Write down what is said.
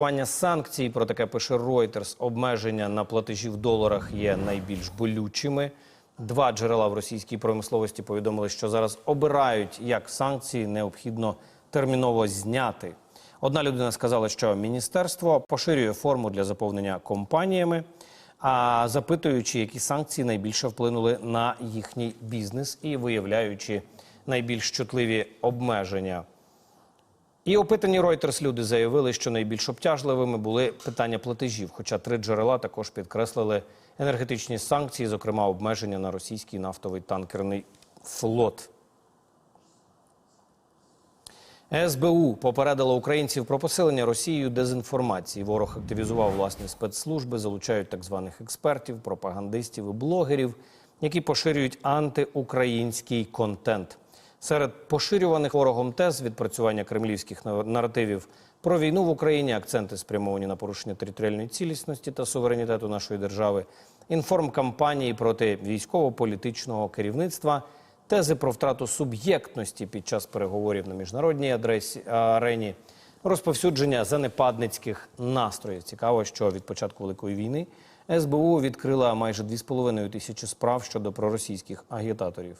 Вання санкцій про таке пише Reuters. Обмеження на платежі в доларах є найбільш болючими. Два джерела в російській промисловості повідомили, що зараз обирають, як санкції необхідно терміново зняти. Одна людина сказала, що міністерство поширює форму для заповнення компаніями, а запитуючи, які санкції найбільше вплинули на їхній бізнес і виявляючи найбільш чутливі обмеження. І опитані Reuters люди заявили, що найбільш обтяжливими були питання платежів. Хоча три джерела також підкреслили енергетичні санкції, зокрема обмеження на російський нафтовий танкерний флот. СБУ попередила українців про посилення Росією дезінформації. Ворог активізував власні спецслужби, залучають так званих експертів, пропагандистів і блогерів, які поширюють антиукраїнський контент. Серед поширюваних ворогом тез відпрацювання кремлівських наративів про війну в Україні, акценти спрямовані на порушення територіальної цілісності та суверенітету нашої держави, інформкампанії проти військово-політичного керівництва, тези про втрату суб'єктності під час переговорів на міжнародній адресі арені, розповсюдження занепадницьких настроїв. Цікаво, що від початку великої війни СБУ відкрила майже 2,5 тисячі справ щодо проросійських агітаторів.